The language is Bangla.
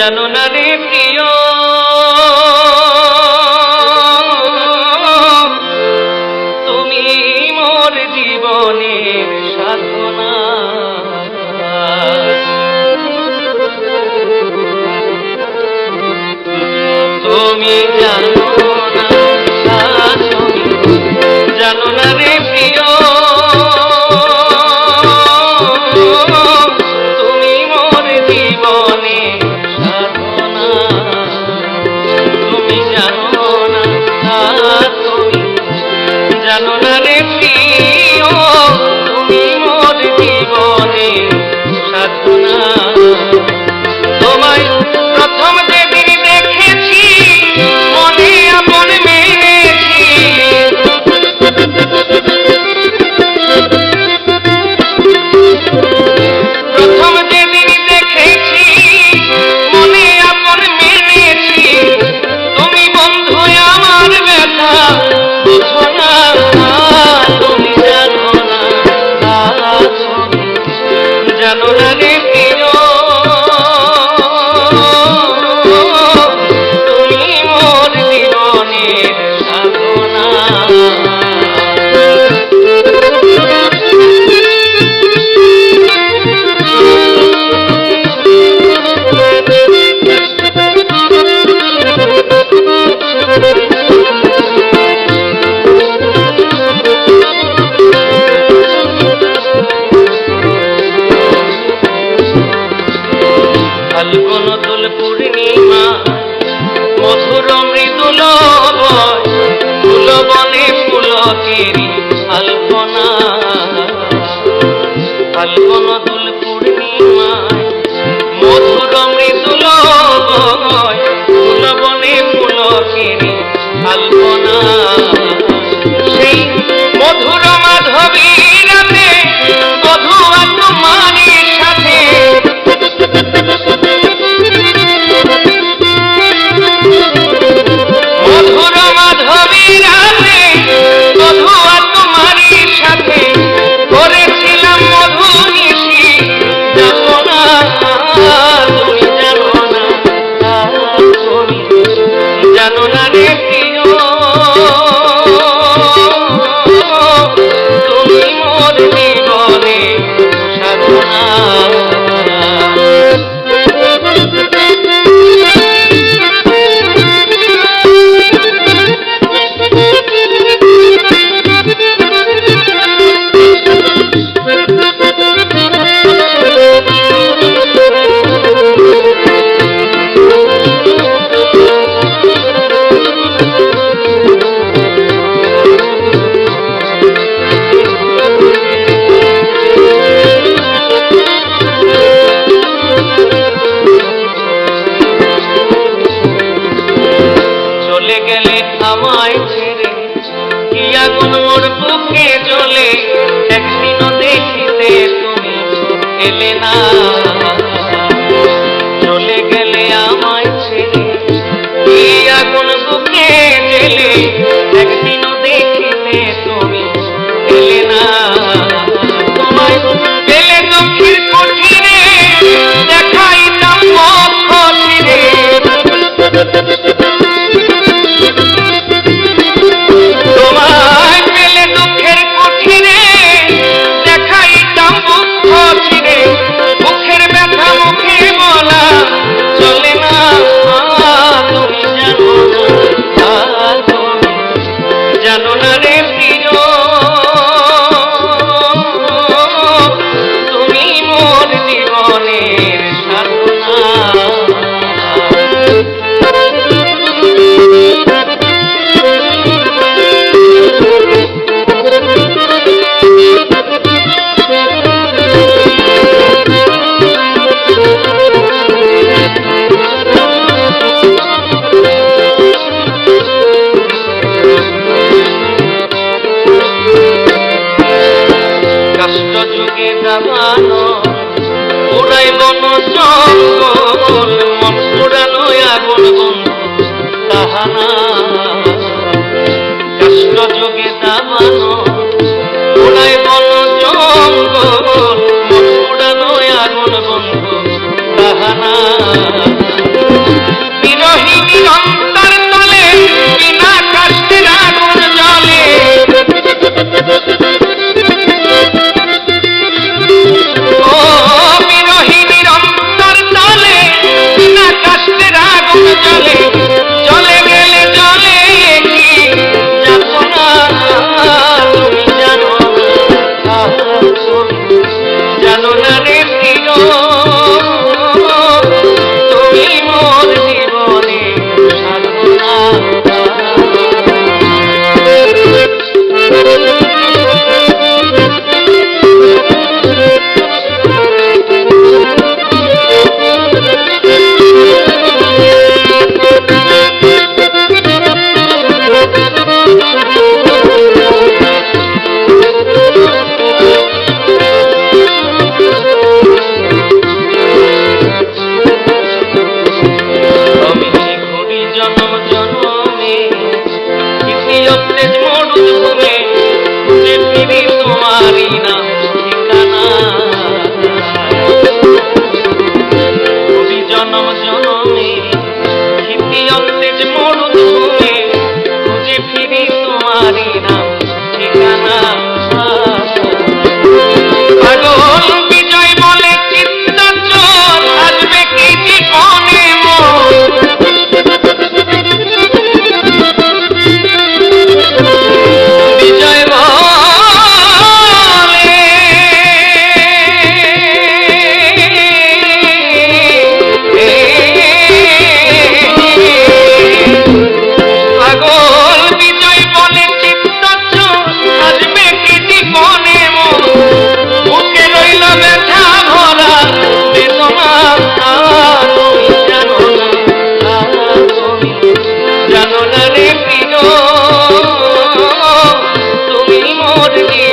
জানো না রে প্রিয়। তুমি মোর জীবনের সাধনা। তুমি জানো Thank you. বনে পুলকেরি আলপনা আলপন দুল পূর্ণিমায় মধুর মৃদুল বনে পুলকেরি আলপনা ಎಲೆ ನಾ জঙ্গল মন পোড়ানো আগুন বন্ধু তাহানা কাষ্ট যোগে দাবানো ওলাই বলো অন্যে ছোট তুমি খুঁজে ফিরি তোমারই নাম ঠিকানা। জনম জনমে ভীতি অন্যে ছোট তুমি খুঁজে ফিরি তোমারই 我的你。